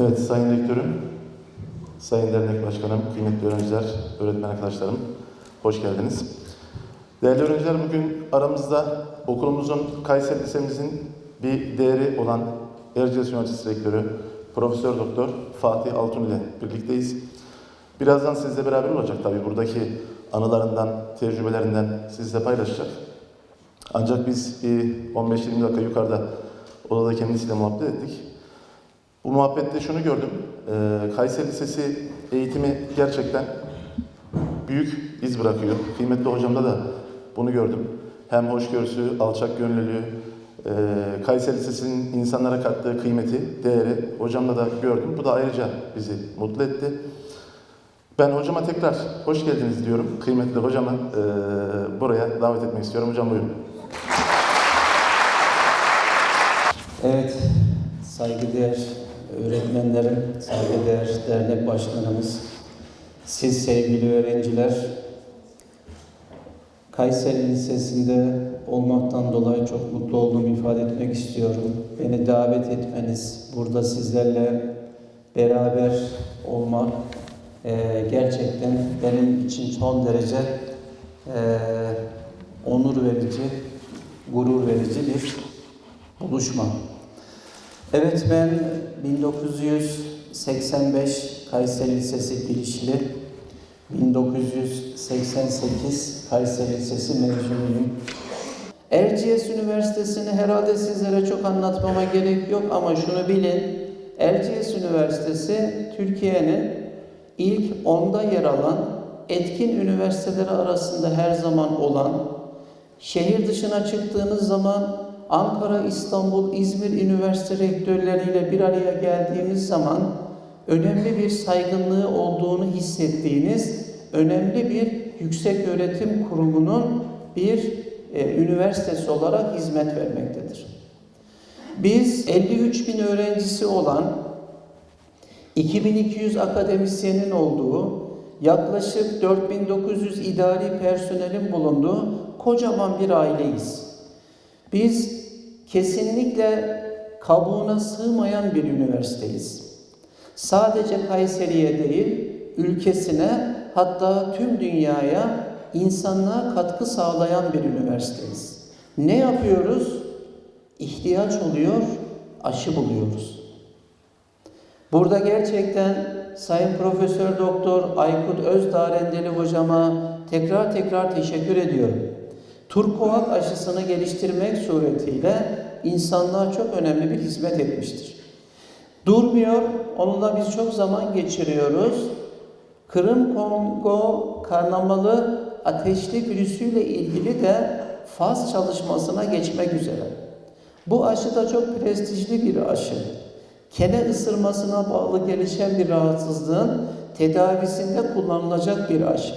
Evet, Sayın Rektörüm, Sayın Dernek Başkanım, kıymetli öğrenciler, öğretmen arkadaşlarım, hoş geldiniz. Değerli öğrenciler, bugün aramızda okulumuzun, Kayseri Lisemizin bir değeri olan Erciyes Üniversitesi Rektörü, Profesör Doktor Fatih Altun ile birlikteyiz. Birazdan sizle beraber olacak tabii buradaki anılarından, tecrübelerinden sizle paylaşacak. Ancak biz bir 15-20 dakika yukarıda odada kendisiyle muhabbet ettik. Bu muhabbette şunu gördüm. Ee, Kayseri Lisesi eğitimi gerçekten büyük iz bırakıyor. Kıymetli hocamda da bunu gördüm. Hem hoşgörüsü, alçak gönüllülüğü, e, Kayseri Lisesi'nin insanlara kattığı kıymeti, değeri hocamda da gördüm. Bu da ayrıca bizi mutlu etti. Ben hocama tekrar hoş geldiniz diyorum. Kıymetli hocamı e, buraya davet etmek istiyorum. Hocam buyurun. Evet, saygıdeğer öğretmenlerim, saygıdeğer dernek başkanımız, siz sevgili öğrenciler, Kayseri Lisesi'nde olmaktan dolayı çok mutlu olduğumu ifade etmek istiyorum. Beni davet etmeniz, burada sizlerle beraber olmak eee, gerçekten benim için son derece eee, onur verici, gurur verici bir buluşma. Evet ben 1985 Kayseri Lisesi girişli, 1988 Kayseri Lisesi mezunuyum. Erciyes Üniversitesi'ni herhalde sizlere çok anlatmama gerek yok ama şunu bilin. Erciyes Üniversitesi Türkiye'nin ilk onda yer alan etkin üniversiteleri arasında her zaman olan Şehir dışına çıktığınız zaman Ankara, İstanbul, İzmir üniversite rektörleriyle bir araya geldiğimiz zaman önemli bir saygınlığı olduğunu hissettiğiniz önemli bir yüksek öğretim kurumunun bir e, üniversitesi olarak hizmet vermektedir. Biz 53 bin öğrencisi olan 2200 akademisyenin olduğu, yaklaşık 4900 idari personelin bulunduğu kocaman bir aileyiz. Biz kesinlikle kabuğuna sığmayan bir üniversiteyiz. Sadece Kayseri'ye değil, ülkesine hatta tüm dünyaya insanlığa katkı sağlayan bir üniversiteyiz. Ne yapıyoruz? İhtiyaç oluyor, aşı buluyoruz. Burada gerçekten Sayın Profesör Doktor Aykut Özdarendeli hocama tekrar tekrar teşekkür ediyorum. Turkuaz aşısını geliştirmek suretiyle insanlığa çok önemli bir hizmet etmiştir. Durmuyor, onunla biz çok zaman geçiriyoruz. Kırım Kongo karnamalı ateşli virüsüyle ilgili de faz çalışmasına geçmek üzere. Bu aşı da çok prestijli bir aşı. Kene ısırmasına bağlı gelişen bir rahatsızlığın tedavisinde kullanılacak bir aşı.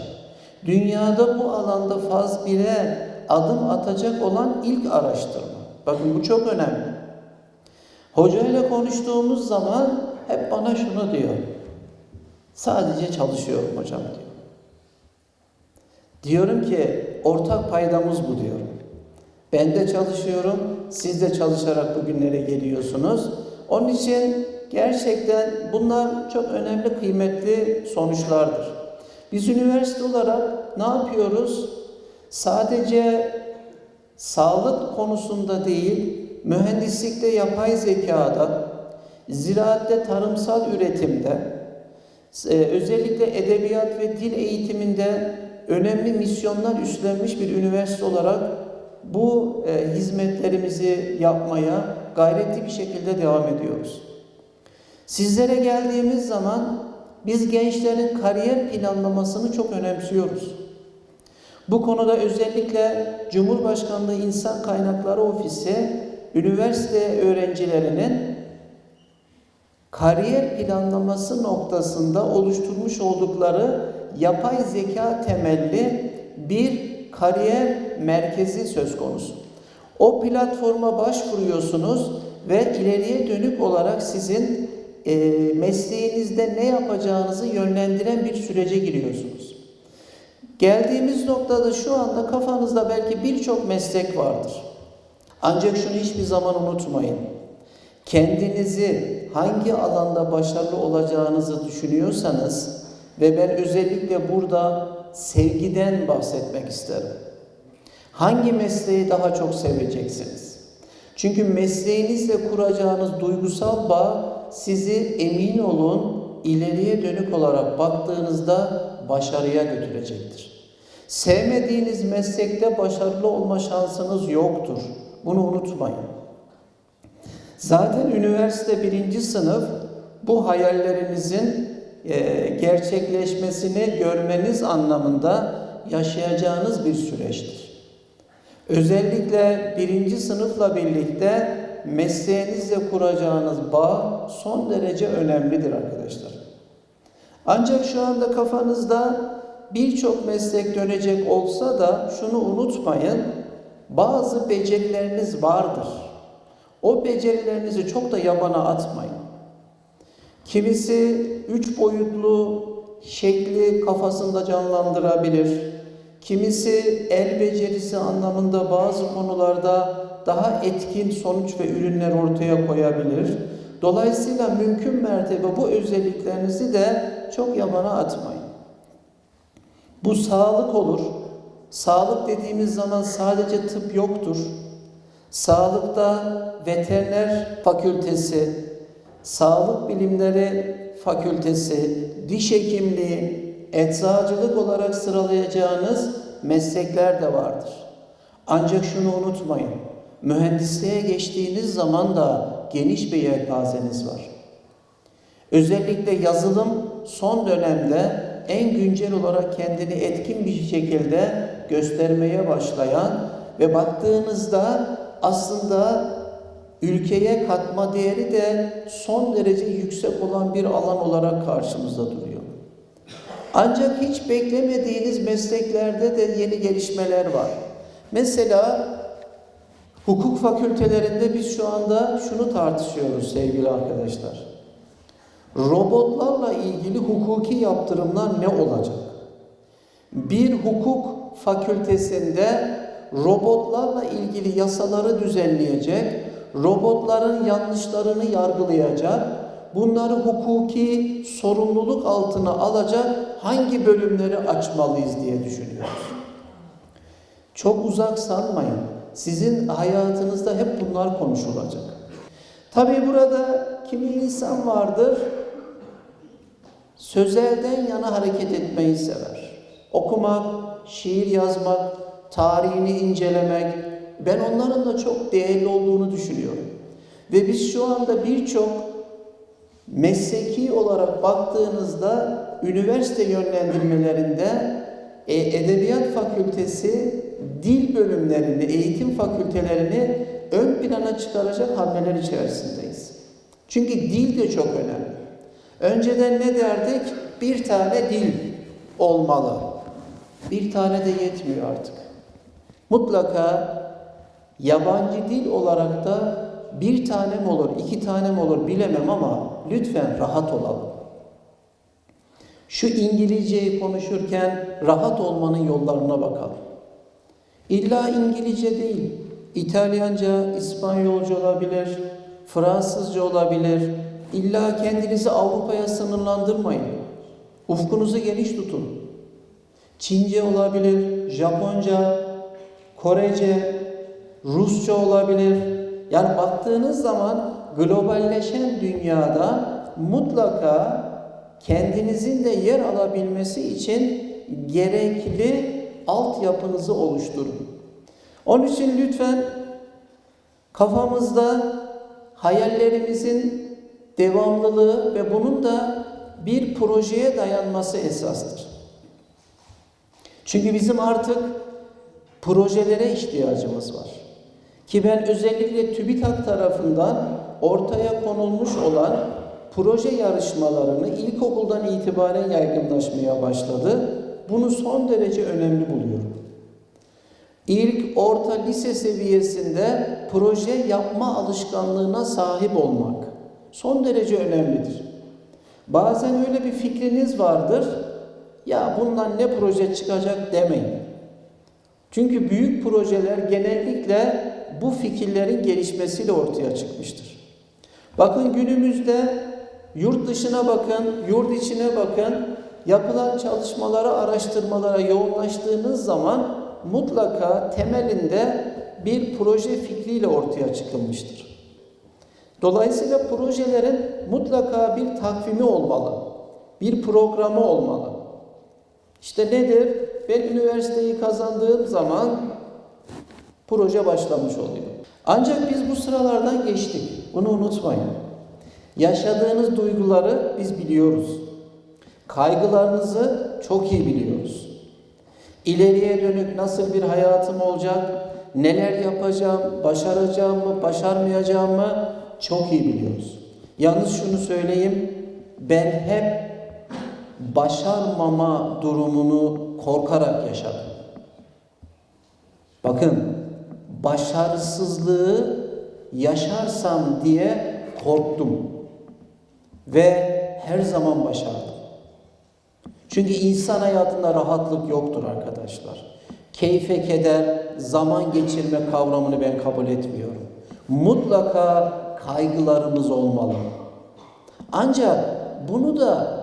Dünyada bu alanda faz 1'e adım atacak olan ilk araştırma. Bakın bu çok önemli. Hoca ile konuştuğumuz zaman hep bana şunu diyor. Sadece çalışıyorum hocam diyor. Diyorum ki ortak paydamız bu diyorum. Ben de çalışıyorum, siz de çalışarak bugünlere geliyorsunuz. Onun için gerçekten bunlar çok önemli, kıymetli sonuçlardır. Biz üniversite olarak ne yapıyoruz? Sadece sağlık konusunda değil, mühendislikte, yapay zekada, ziraatte, tarımsal üretimde, e, özellikle edebiyat ve dil eğitiminde önemli misyonlar üstlenmiş bir üniversite olarak bu e, hizmetlerimizi yapmaya gayretli bir şekilde devam ediyoruz. Sizlere geldiğimiz zaman biz gençlerin kariyer planlamasını çok önemsiyoruz. Bu konuda özellikle Cumhurbaşkanlığı İnsan Kaynakları Ofisi üniversite öğrencilerinin kariyer planlaması noktasında oluşturmuş oldukları yapay zeka temelli bir kariyer merkezi söz konusu. O platforma başvuruyorsunuz ve ileriye dönük olarak sizin e, mesleğinizde ne yapacağınızı yönlendiren bir sürece giriyorsunuz. Geldiğimiz noktada şu anda kafanızda belki birçok meslek vardır. Ancak şunu hiçbir zaman unutmayın. Kendinizi hangi alanda başarılı olacağınızı düşünüyorsanız ve ben özellikle burada sevgiden bahsetmek isterim. Hangi mesleği daha çok seveceksiniz? Çünkü mesleğinizle kuracağınız duygusal bağ sizi emin olun ileriye dönük olarak baktığınızda başarıya götürecektir. Sevmediğiniz meslekte başarılı olma şansınız yoktur. Bunu unutmayın. Zaten üniversite birinci sınıf bu hayallerinizin e, gerçekleşmesini görmeniz anlamında yaşayacağınız bir süreçtir. Özellikle birinci sınıfla birlikte mesleğinizle kuracağınız bağ son derece önemlidir arkadaşlar. Ancak şu anda kafanızda birçok meslek dönecek olsa da şunu unutmayın. Bazı becerileriniz vardır. O becerilerinizi çok da yabana atmayın. Kimisi üç boyutlu şekli kafasında canlandırabilir. Kimisi el becerisi anlamında bazı konularda daha etkin sonuç ve ürünler ortaya koyabilir. Dolayısıyla mümkün mertebe bu özelliklerinizi de çok yabana atmayın. Bu sağlık olur. Sağlık dediğimiz zaman sadece tıp yoktur. Sağlıkta veteriner fakültesi, sağlık bilimleri fakültesi, diş hekimliği, eczacılık olarak sıralayacağınız meslekler de vardır. Ancak şunu unutmayın. Mühendisliğe geçtiğiniz zaman da geniş bir yelpazeniz var. Özellikle yazılım son dönemde en güncel olarak kendini etkin bir şekilde göstermeye başlayan ve baktığınızda aslında ülkeye katma değeri de son derece yüksek olan bir alan olarak karşımızda duruyor. Ancak hiç beklemediğiniz mesleklerde de yeni gelişmeler var. Mesela hukuk fakültelerinde biz şu anda şunu tartışıyoruz sevgili arkadaşlar. Robotlarla ilgili hukuki yaptırımlar ne olacak? Bir hukuk fakültesinde robotlarla ilgili yasaları düzenleyecek, robotların yanlışlarını yargılayacak, bunları hukuki sorumluluk altına alacak hangi bölümleri açmalıyız diye düşünüyoruz. Çok uzak sanmayın. Sizin hayatınızda hep bunlar konuşulacak. Tabii burada kimi insan vardır, sözelden yana hareket etmeyi sever. Okumak, şiir yazmak, tarihini incelemek, ben onların da çok değerli olduğunu düşünüyorum. Ve biz şu anda birçok mesleki olarak baktığınızda üniversite yönlendirmelerinde e, Edebiyat Fakültesi dil bölümlerini, eğitim fakültelerini ön plana çıkaracak hamleler içerisindeyiz. Çünkü dil de çok önemli. Önceden ne derdik? Bir tane dil olmalı. Bir tane de yetmiyor artık. Mutlaka yabancı dil olarak da bir tane mi olur, iki tane mi olur bilemem ama lütfen rahat olalım. Şu İngilizceyi konuşurken rahat olmanın yollarına bakalım. İlla İngilizce değil, İtalyanca, İspanyolca olabilir, Fransızca olabilir. İlla kendinizi Avrupa'ya sınırlandırmayın. Ufkunuzu geniş tutun. Çince olabilir, Japonca, Korece, Rusça olabilir. Yani baktığınız zaman globalleşen dünyada mutlaka kendinizin de yer alabilmesi için gerekli altyapınızı oluşturun. Onun için lütfen kafamızda hayallerimizin devamlılığı ve bunun da bir projeye dayanması esastır. Çünkü bizim artık projelere ihtiyacımız var. Ki ben özellikle TÜBİTAK tarafından ortaya konulmuş olan proje yarışmalarını ilkokuldan itibaren yaygınlaşmaya başladı. Bunu son derece önemli buluyorum. İlk, orta, lise seviyesinde proje yapma alışkanlığına sahip olmak son derece önemlidir. Bazen öyle bir fikriniz vardır, ya bundan ne proje çıkacak demeyin. Çünkü büyük projeler genellikle bu fikirlerin gelişmesiyle ortaya çıkmıştır. Bakın günümüzde yurt dışına bakın, yurt içine bakın. Yapılan çalışmalara, araştırmalara yoğunlaştığınız zaman mutlaka temelinde bir proje fikriyle ortaya çıkılmıştır. Dolayısıyla projelerin mutlaka bir takvimi olmalı. Bir programı olmalı. İşte nedir? Ben üniversiteyi kazandığım zaman proje başlamış oluyor. Ancak biz bu sıralardan geçtik. Bunu unutmayın. Yaşadığınız duyguları biz biliyoruz. Kaygılarınızı çok iyi biliyoruz. İleriye dönük nasıl bir hayatım olacak, neler yapacağım, başaracağım mı, başarmayacağım mı çok iyi biliyoruz. Yalnız şunu söyleyeyim, ben hep başarmama durumunu korkarak yaşadım. Bakın, başarısızlığı yaşarsam diye korktum ve her zaman başardım. Çünkü insan hayatında rahatlık yoktur arkadaşlar. Keyfe keder, zaman geçirme kavramını ben kabul etmiyorum. Mutlaka kaygılarımız olmalı. Ancak bunu da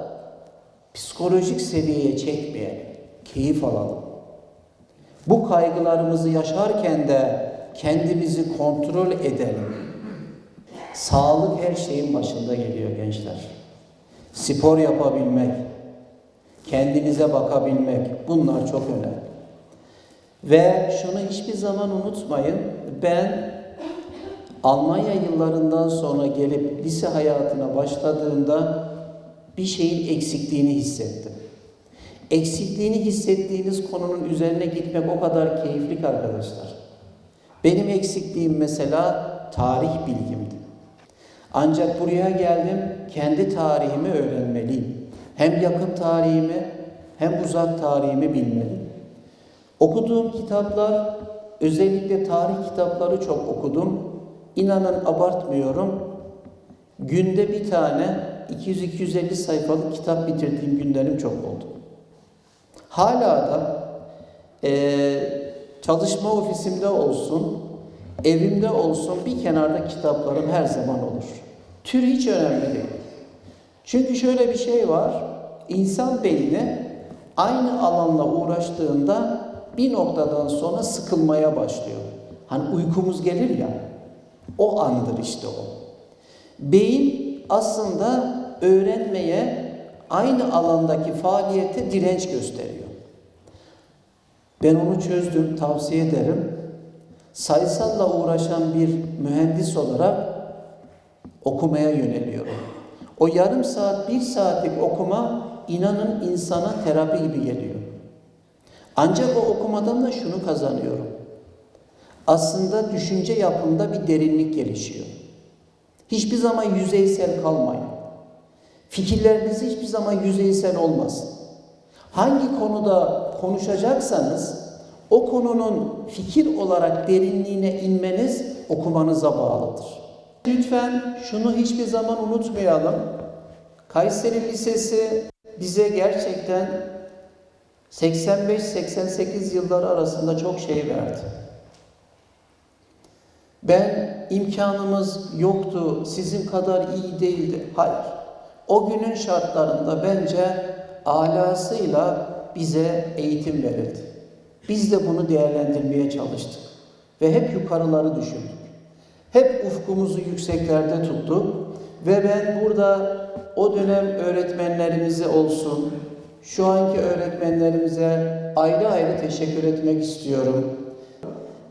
psikolojik seviyeye çekmeyelim. Keyif alalım. Bu kaygılarımızı yaşarken de kendimizi kontrol edelim. Sağlık her şeyin başında geliyor gençler. Spor yapabilmek, kendinize bakabilmek bunlar çok önemli. Ve şunu hiçbir zaman unutmayın. Ben Almanya yıllarından sonra gelip lise hayatına başladığımda bir şeyin eksikliğini hissettim. Eksikliğini hissettiğiniz konunun üzerine gitmek o kadar keyifli ki arkadaşlar. Benim eksikliğim mesela tarih bilgimdi. Ancak buraya geldim, kendi tarihimi öğrenmeliyim. Hem yakın tarihimi hem uzak tarihimi bilmeliyim. Okuduğum kitaplar, özellikle tarih kitapları çok okudum. İnanın abartmıyorum. Günde bir tane 200-250 sayfalık kitap bitirdiğim günlerim çok oldu. Hala da eee, çalışma ofisimde olsun, evimde olsun bir kenarda kitaplarım her zaman olur. Tür hiç önemli değil. Çünkü şöyle bir şey var. İnsan beyni aynı alanla uğraştığında bir noktadan sonra sıkılmaya başlıyor. Hani uykumuz gelir ya. O andır işte o. Beyin aslında öğrenmeye aynı alandaki faaliyete direnç gösteriyor. Ben onu çözdüm, tavsiye ederim. Sayısalla uğraşan bir mühendis olarak okumaya yöneliyorum. O yarım saat, bir saatlik okuma inanın insana terapi gibi geliyor. Ancak o okumadan da şunu kazanıyorum. Aslında düşünce yapımda bir derinlik gelişiyor. Hiçbir zaman yüzeysel kalmayın. Fikirleriniz hiçbir zaman yüzeysel olmasın. Hangi konuda konuşacaksanız o konunun fikir olarak derinliğine inmeniz okumanıza bağlıdır. Lütfen şunu hiçbir zaman unutmayalım. Kayseri Lisesi bize gerçekten 85-88 yılları arasında çok şey verdi. Ben imkanımız yoktu, sizin kadar iyi değildi. Hayır. O günün şartlarında bence alasıyla bize eğitim verildi. Biz de bunu değerlendirmeye çalıştık. Ve hep yukarıları düşündük. Hep ufkumuzu yükseklerde tuttuk. Ve ben burada o dönem öğretmenlerimize olsun, şu anki öğretmenlerimize ayrı ayrı teşekkür etmek istiyorum.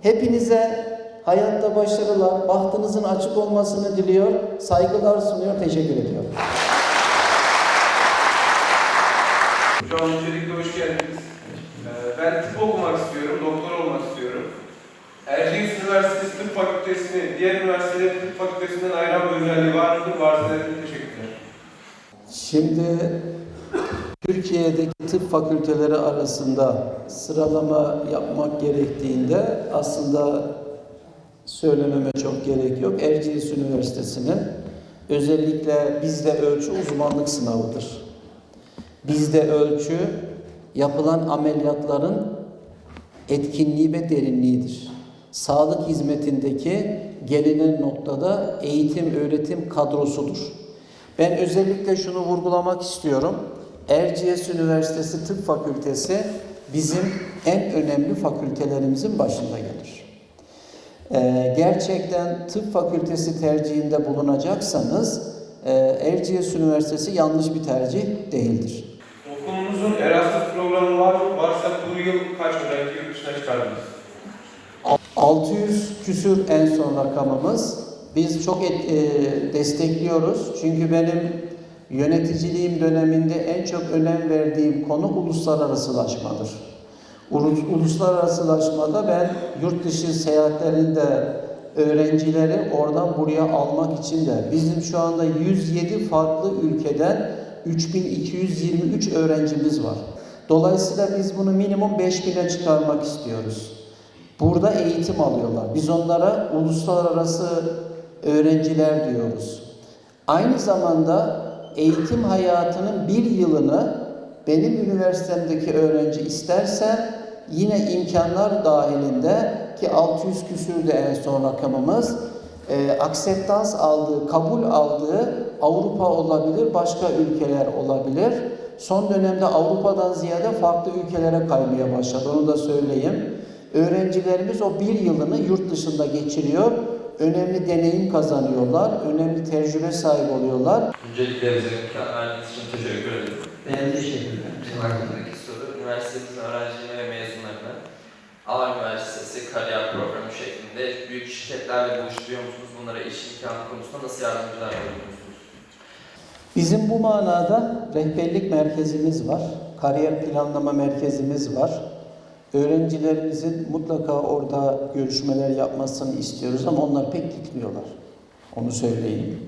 Hepinize hayatta başarılar, bahtınızın açık olmasını diliyor, saygılar sunuyor, teşekkür ediyorum. Şu an öncelikle hoş geldiniz. Ee, Ben tıp okumak istiyorum, doktor olmak istiyorum. Erciyes Üniversitesi Tıp Fakültesini diğer üniversitelerin tıp fakültesinden ayıran bir özelliği var mıdır? Varsa teşekkürler. Şimdi Türkiye'deki tıp fakülteleri arasında sıralama yapmak gerektiğinde aslında söylememe çok gerek yok. Erciyes Üniversitesi'nin özellikle bizde ölçü uzmanlık sınavıdır. Bizde ölçü yapılan ameliyatların etkinliği ve derinliğidir. sağlık hizmetindeki gelinen noktada eğitim öğretim kadrosudur. Ben özellikle şunu vurgulamak istiyorum. Erciyes Üniversitesi Tıp Fakültesi bizim en önemli fakültelerimizin başında gelir. Ee, gerçekten tıp fakültesi tercihinde bulunacaksanız e, Erciyes Üniversitesi yanlış bir tercih değildir. Okulumuzun Erasmus programı var? Varsa bu yıl kaç öğrenci yurt dışına çıkardınız? 600 küsür en son rakamımız. Biz çok et- e, destekliyoruz. Çünkü benim yöneticiliğim döneminde en çok önem verdiğim konu uluslararasılaşmadır. Ulu- Uluslararasılaşmada ben yurt dışı seyahatlerinde öğrencileri oradan buraya almak için de bizim şu anda 107 farklı ülkeden 3223 öğrencimiz var. Dolayısıyla biz bunu minimum 5000'e çıkarmak istiyoruz. Burada eğitim alıyorlar. Biz onlara uluslararası öğrenciler diyoruz. Aynı zamanda eğitim hayatının bir yılını benim üniversitemdeki öğrenci isterse yine imkanlar dahilinde ki 600 küsür de en son rakamımız e, akseptans aldığı, kabul aldığı Avrupa olabilir, başka ülkeler olabilir. Son dönemde Avrupa'dan ziyade farklı ülkelere kaymaya başladı. Onu da söyleyeyim. Öğrencilerimiz o bir yılını yurt dışında geçiriyor. Önemli deneyim kazanıyorlar. Önemli tecrübe sahibi oluyorlar. Öncelikle bize verdiğiniz için teşekkür ederim. Ben teşekkür ederim. Benim soru, üniversitemizin öğrencilerine ve Alan Üniversitesi kariyer programı şeklinde büyük şirketlerle buluşturuyor musunuz? Bunlara iş imkanı konusunda nasıl yardımcılar oluyorsunuz? Bizim bu manada rehberlik merkezimiz var. Kariyer planlama merkezimiz var. Öğrencilerimizin mutlaka orada görüşmeler yapmasını istiyoruz ama onlar pek gitmiyorlar. Onu söyleyeyim.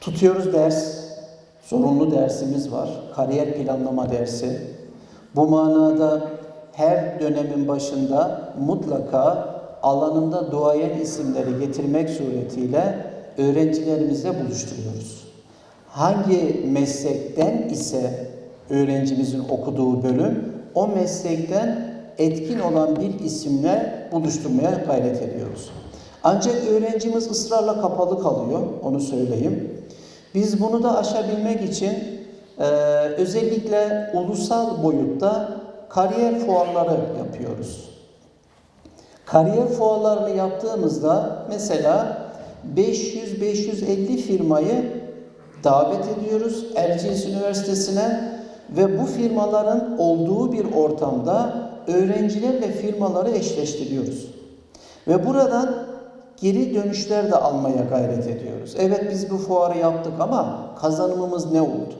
Tutuyoruz ders, zorunlu dersimiz var. Kariyer planlama dersi. Bu manada her dönemin başında mutlaka alanında duayen isimleri getirmek suretiyle öğrencilerimizle buluşturuyoruz. Hangi meslekten ise öğrencimizin okuduğu bölüm o meslekten etkin olan bir isimle buluşturmaya gayret ediyoruz. Ancak öğrencimiz ısrarla kapalı kalıyor, onu söyleyeyim. Biz bunu da aşabilmek için e, özellikle ulusal boyutta kariyer fuarları yapıyoruz. Kariyer fuarlarını yaptığımızda mesela 500-550 firmayı davet ediyoruz Erciyes Üniversitesi'ne ve bu firmaların olduğu bir ortamda öğrencilerle firmaları eşleştiriyoruz. Ve buradan geri dönüşler de almaya gayret ediyoruz. Evet biz bu fuarı yaptık ama kazanımımız ne oldu?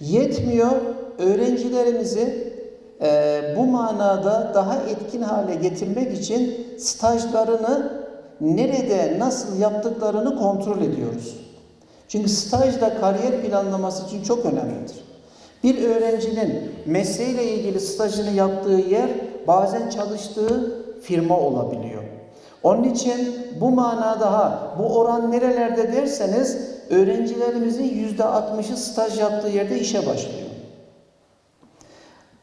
Yetmiyor öğrencilerimizi e, bu manada daha etkin hale getirmek için stajlarını nerede nasıl yaptıklarını kontrol ediyoruz. Çünkü staj da kariyer planlaması için çok önemlidir. Bir öğrencinin mesleğiyle ilgili stajını yaptığı yer bazen çalıştığı firma olabiliyor. Onun için bu manada ha, bu oran nerelerde derseniz öğrencilerimizin yüzde 60'ı staj yaptığı yerde işe başlıyor.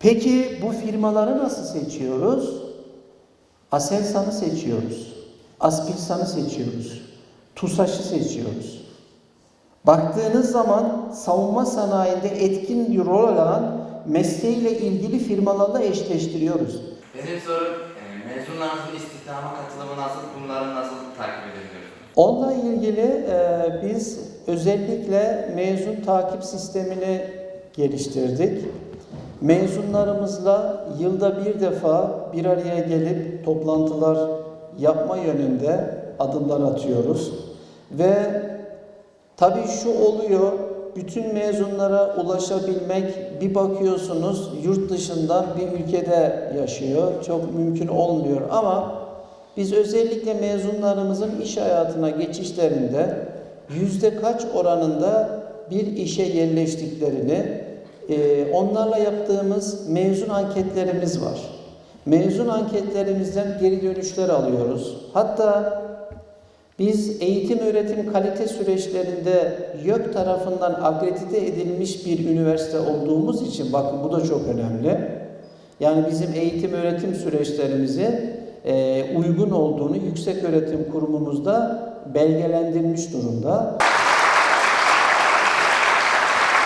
Peki bu firmaları nasıl seçiyoruz? Aselsan'ı seçiyoruz. Aspilsan'ı seçiyoruz. TUSAŞ'ı seçiyoruz. Baktığınız zaman savunma sanayinde etkin bir rol alan mesleğiyle ilgili firmalarla eşleştiriyoruz. Benim sorum e, mezunlarımızın istihdama katılımı nasıl, bunları nasıl takip edebiliyorsunuz? Onunla ilgili e, biz özellikle mezun takip sistemini geliştirdik. Mezunlarımızla yılda bir defa bir araya gelip toplantılar yapma yönünde adımlar atıyoruz. Ve tabii şu oluyor, bütün mezunlara ulaşabilmek bir bakıyorsunuz yurt dışından bir ülkede yaşıyor. Çok mümkün olmuyor ama biz özellikle mezunlarımızın iş hayatına geçişlerinde yüzde kaç oranında bir işe yerleştiklerini e, onlarla yaptığımız mezun anketlerimiz var. Mezun anketlerimizden geri dönüşler alıyoruz. Hatta biz eğitim öğretim kalite süreçlerinde YÖK tarafından akredite edilmiş bir üniversite olduğumuz için bakın bu da çok önemli. Yani bizim eğitim öğretim süreçlerimizi e, uygun olduğunu yüksek öğretim kurumumuzda belgelendirmiş durumda.